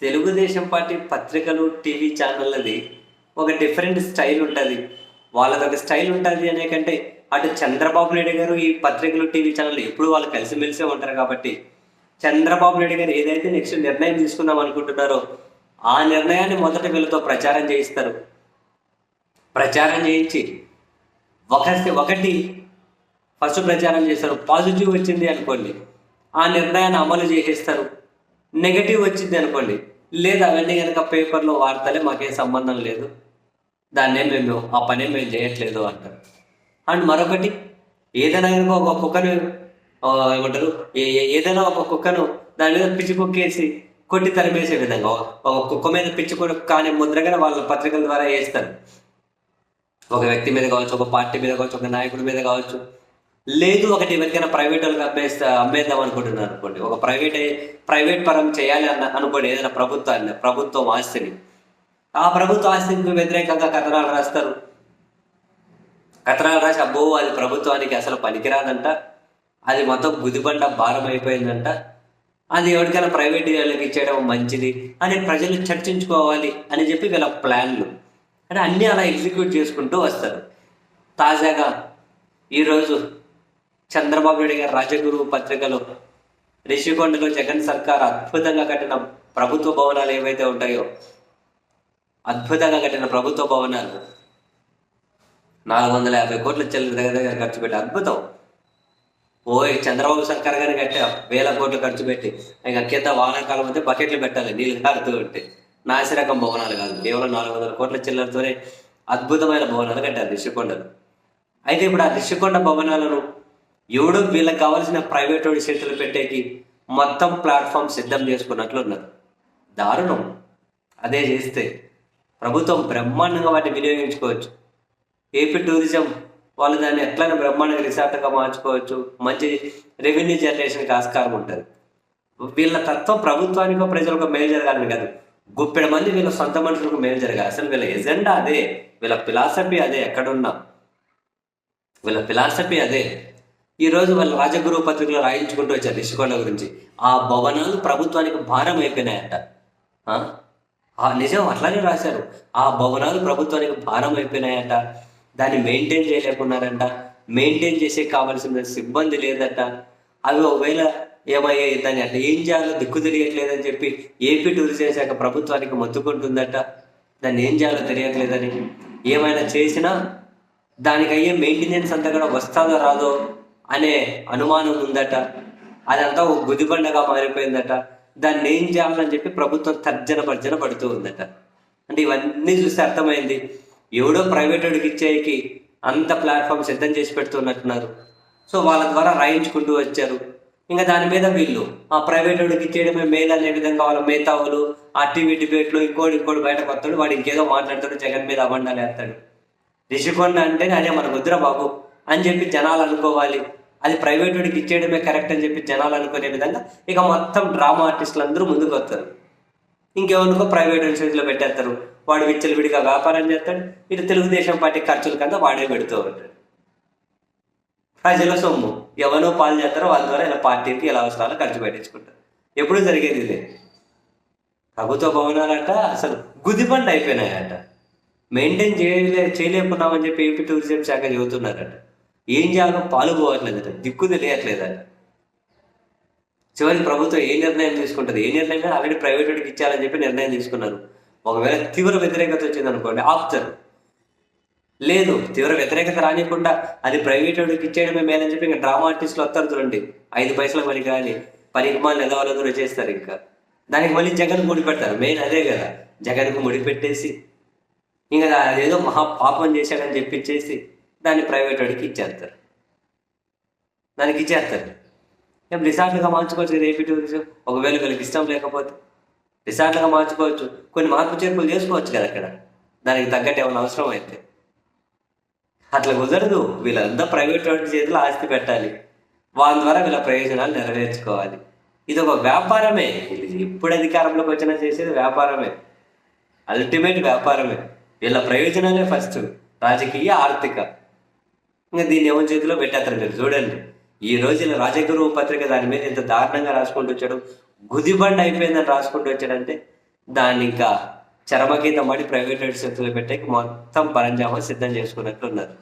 Telugu Desam party పత్రికలు TV ఛానళ్ళది ఒక డిఫరెంట్ స్టైల్ ఉంటుంది. వాళ్ళది ఒక స్టైల్ ఉంటుంది అనే కంటే అటు చంద్రబాబు నాయుడు గారు ఈ పత్రికలు టీవీ ఛానల్ ఎప్పుడు వాళ్ళు కలిసిమెలిసే ఉంటారు కాబట్టి చంద్రబాబు నాయుడు గారు ఏదైతే నెక్స్ట్ నిర్ణయం తీసుకుందాం అనుకుంటున్నారో ఆ నిర్ణయాన్ని మొదట వీళ్ళతో ప్రచారం చేయిస్తారు. ప్రచారం చేయించి ఒక ఒకటి ఫస్ట్ ప్రచారం చేస్తారు. పాజిటివ్ వచ్చింది అనుకోండి ఆ నిర్ణయాన్ని అమలు చేసేస్తారు. నెగటివ్ వచ్చింది అనుకోండి. లేదు అవన్నీ కనుక పేపర్లో వార్తలే మాకేం సంబంధం లేదు. దాన్నే మేము ఆ పని మేము చేయట్లేదు అంటారు. అండ్ మరొకటి ఏదైనా కనుక ఒక కుక్కను ఏమంటారు ఏ- ఏదైనా ఒక కుక్కను దాని మీద పిచ్చి కుక్కేసి కొట్టి తరిమేసే విధంగా ఒక- కుక్క మీద పిచ్చి కుక్క కానీ ముద్రగా వాళ్ళ పత్రికల ద్వారా వేస్తారు. ఒక వ్యక్తి మీద కావచ్చు ఒక పార్టీ మీద కావచ్చు ఒక నాయకుడి మీద కావచ్చు లేదు ఒకటి ఎవరికైనా ప్రైవేట్ వాళ్ళకి అమ్మేస్తా అమ్మేద్దాం అనుకుంటున్నారు అనుకోండి. ఒక ప్రైవేట్ ప్రైవేట్ పరం చేయాలి అన్న అనుకోండి ఏదైనా ప్రభుత్వాన్ని ప్రభుత్వం ఆస్తిని. ఆ ప్రభుత్వ ఆస్తికి వ్యతిరేకంగా కథనాలు రాస్తారు. కథనాలు రాసి అబ్బో అది ప్రభుత్వానికి అసలు పనికిరాదంట. అది మొత్తం గుదిబండ భారం అయిపోయిందంట. అది ఎవరికైనా ప్రైవేట్ వాళ్ళకి ఇచ్చేయడం మంచిది అని ప్రజలు చర్చించుకోవాలి అని చెప్పి వీళ్ళ ప్లాన్లు. అంటే అన్నీ అలా ఎగ్జిక్యూట్ చేసుకుంటూ వస్తారు. తాజాగా ఈరోజు చంద్రబాబు నాయుడు గారి రాజగురు పత్రికలో రిషికొండలో జగన్ సర్కార్ అద్భుతంగా కట్టిన ప్రభుత్వ భవనాలు ఏవైతే ఉంటాయో అద్భుతంగా కట్టిన ప్రభుత్వ భవనాలు నాలుగు వందల యాభై కోట్ల చెల్లి దగ్గర దగ్గర ఖర్చు పెట్టి అద్భుతం. ఓయ్ చంద్రబాబు సర్కార్ గారిని కట్టా. వేల కోట్లు ఖర్చు పెట్టి ఇంకా కింద వానాకాలం అయితే బకెట్లు పెట్టాలి నీళ్ళు కారుతూ ఉంటే. నాసిరకం భవనాలు కాదు కేవలం నాలుగు వందల కోట్ల చిల్లరతోనే అద్భుతమైన భవనాలు కట్టారు రిషికొండలు. అయితే ఇప్పుడు ఆ రిషికొండ భవనాలను ఎవడు వీళ్ళకి కావాల్సిన ప్రైవేట్ వాడి చేతులు పెట్టేకి మొత్తం ప్లాట్ఫామ్ సిద్ధం చేసుకున్నట్లు ఉన్నారు దారుణం. అదే చేస్తే ప్రభుత్వం బ్రహ్మాండంగా వాటిని వినియోగించుకోవచ్చు. ఏపీ టూరిజం వాళ్ళు దాన్ని ఎట్లైనా బ్రహ్మాండంగా రిసార్ట్గా మార్చుకోవచ్చు. మంచి రెవెన్యూ జనరేషన్కి ఆస్కారం ఉంటుంది. వీళ్ళ తత్వం ప్రభుత్వానికో ప్రజలకు మేలు జరగాలని కాదు. గుప్పెడ మంది వీళ్ళ సొంత మనుషులకు మేలు జరగాలి. అసలు వీళ్ళ ఎజెండా అదే. వీళ్ళ ఫిలాసఫీ అదే ఎక్కడున్నా. వీళ్ళ ఫిలాసఫీ అదే. ఈరోజు వాళ్ళు వాళ్ళ రాజగురు పత్రికలో రాయించుకుంటూ వచ్చారు రిషికొండ గురించి. ఆ భవనాలు ప్రభుత్వానికి భారం అయిపోయినాయంట. ఆ? నిజం అట్లానే రాశారు. ఆ భవనాలు ప్రభుత్వానికి భారం అయిపోయినాయంట. దాన్ని మెయింటైన్ చేయలేకున్నారంట. మెయింటైన్ చేసే కావాల్సిన సిబ్బంది లేదట. అవి ఒకవేళ ఏమయ్యాయి దాన్ని అట్లా ఏం చేయాలో దిక్కు తెలియట్లేదని చెప్పి ఏపీ టూరిజం శాఖ ప్రభుత్వానికి మొత్తుకుంటుందట. దాన్ని ఏం చేయాలో తెలియట్లేదని ఏమైనా చేసినా దానికి అయ్యే మెయింటెనెన్స్ అంతా కూడా వస్తుందో రాదో అనే అనుమానం ఉందట. అదంతా ఒక గుదిబండగా మారిపోయిందట. దాన్ని ఏం చేయాలని చెప్పి ప్రభుత్వం తర్జన భర్జన పడుతూ ఉందట. అంటే ఇవన్నీ చూస్తే అర్థమైంది. ఎవడో ప్రైవేట్ వాడికి ఇచ్చేకి అంత ప్లాట్ఫామ్ సిద్ధం చేసి పెడుతున్నట్టున్నారు. సో వాళ్ళ ద్వారా రాయించుకుంటూ వచ్చారు. ఇంకా దాని మీద వీళ్ళు ఆ ప్రైవేట్ వాడికి ఇచ్చేయడమే మేలు అనే విధంగా వాళ్ళ మేతావులు ఆ టీవీ డిబేట్లు ఇంకోటి ఇంకోటి బయటకు వస్తాడు వాడు ఇంకేదో మాట్లాడతాడు జగన్ మీద అబండాలు వేస్తాడు. రిషికొండ అంటేనే అదే మన ముద్ర బాబు. అని చెప్పి జనాలు అనుకోవాలి. అది ప్రైవేట్ వాడికి ఇచ్చేయడమే కరెక్ట్ అని చెప్పి జనాలు అనుకునే విధంగా ఇక మొత్తం డ్రామా ఆర్టిస్టులు అందరూ ముందుకు వస్తారు. ఇంకేమనుకో ప్రైవేట్ చేతిలో పెట్టేస్తారు. వాడు విచ్చలు విడిగా వ్యాపారం చేస్తాడు. ఇటు తెలుగుదేశం పార్టీ ఖర్చుల కింద వాడే పెడుతూ ఉంటాడు. ప్రజల సొమ్ము. ఎవరో పాలు చేస్తారో వాళ్ళ ద్వారా ఇలా పార్టీకి ఎలా అవసరాలు ఖర్చు పెట్టించుకుంటారు. ఎప్పుడు జరిగేది ఇదే. ప్రభుత్వ భవనాలట అసలు గుదిబండ అయిపోయినాయట. మెయింటైన్ చేయలే చేయలేకున్నామని చెప్పి ఏపీ టూరిజం శాఖ చెబుతున్నారట. ఏం చేయాలో పాలు పోవట్లేదట దిక్కు తెలియట్లేదట చివరికి ప్రభుత్వం ఏ నిర్ణయం తీసుకుంటుంది? ఏ నిర్ణయం? ఆల్రెడీ ప్రైవేట్ వాడికి ఇచ్చారని చెప్పి నిర్ణయం తీసుకున్నారు. ఒకవేళ తీవ్ర వ్యతిరేకత వచ్చింది అనుకోండి ఆపుతారు. లేదు తీవ్ర వ్యతిరేకత రానికుండా అది ప్రైవేట్ వాడికి ఇచ్చేయడమే మేలని చెప్పి ఇంకా డ్రామా ఆర్టిస్టులు వస్తారు చూడండి. ఐదు పైసల పని కానీ పనికి మాలు ఎదవాళ్ళందరూ చేస్తారు ఇంకా. దానికి మళ్ళీ జగన్ ముడి పెడతారు. మెయిన్ అదే కదా జగన్కు ముడి పెట్టేసి ఇంకా అదేదో మహా పాపం చేశాడని చెప్పించేసి దాన్ని ప్రైవేట్ వాడికి ఇచ్చేస్తారు. దానికి ఇచ్చేస్తారు. ఏం రిసార్ట్లుగా మార్చుకోవచ్చు కదా ఏపీ టూరిజం ఒకవేళ వీళ్ళకి ఇష్టం లేకపోతే రిసార్ట్లుగా మార్చుకోవచ్చు. కొన్ని మార్పు చేర్పులు చేసుకోవచ్చు కదా అక్కడ. దానికి తగ్గట్టు ఏమైనా అవసరం అయితే. అట్లా కుదరదు. వీళ్ళంతా ప్రైవేట్ వాడి చేతిలో ఆస్తి పెట్టాలి. వాళ్ళ ద్వారా వీళ్ళ ప్రయోజనాలు నెరవేర్చుకోవాలి. ఇది ఒక వ్యాపారమే. ఇది ఎప్పుడు అధికారంలోకి వచ్చినా చేసేది వ్యాపారమే. అల్టిమేట్ వ్యాపారమే. వీళ్ళ ప్రయోజనాలే ఫస్ట్ రాజకీయ ఆర్థిక. ఇంకా దీన్ని ఎవరి చేతిలో పెట్టేస్తారు మీరు చూడండి. ఈ రోజున ఇలా రాజగురు పత్రిక దాని మీద ఇంత దారుణంగా రాసుకుంటూ వచ్చాడు. గుదిబండ అయిపోయిందని రాసుకుంటూ వచ్చాడంటే దాన్ని ఇంకా చరమగీతం పడి ప్రైవేట్ చేతులు పెట్టేకి మొత్తం పరంజామా సిద్ధం చేసుకున్నట్లు ఉన్నారు